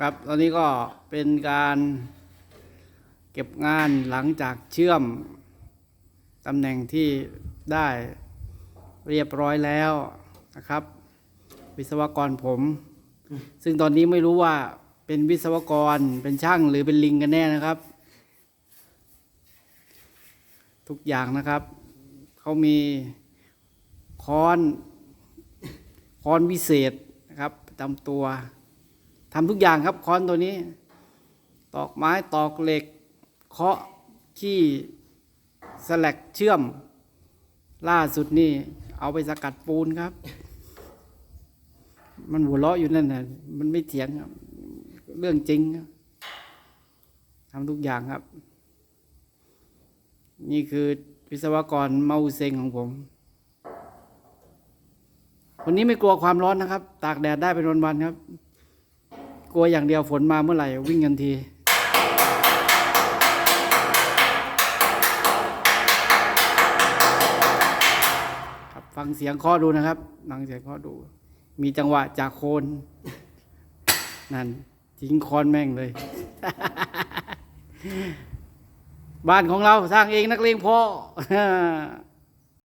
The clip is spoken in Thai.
ครับตอนนี้ก็เป็นการเก็บงานหลังจากเชื่อมตำแหน่งที่ได้เรียบร้อยแล้วนะครับ วิศวกรผม ซึ่งตอนนี้ไม่รู้ว่าเป็นวิศวกรเป็นช่างหรือเป็นลิงกันแน่นะครับ ทุกอย่างนะครับเขามีค้อนค้อนวิเศษนะครับจำตัว ทำทุกอย่างครับค้อนตัวนี้ ตอกไม้ตอกเหล็ก เคาะขี้สลักเชื่อม ล่าสุดนี่ เอาไปสกัดปูนครับ มันหัวเราะอยู่นั่นน่ะมันไม่เถียงครับ เรื่องจริงครับทำทุกอย่างครับ นี่คือวิศวกรเมาเซงของผมวันนี้ไม่กลัวความร้อนนะครับ ตากแดดได้เป็นวันๆครับ กลัวอย่างเดียวฝนมาเมื่อไหร่ วิ่งกันที ครับฟังเสียงเคาะดูนะครับฟังเสียงเคาะดู มีจังหวะจากโคน นั่นทิ้งคอนแม่งเลย บ้านของเราสร้างเองนักเลงพ่อ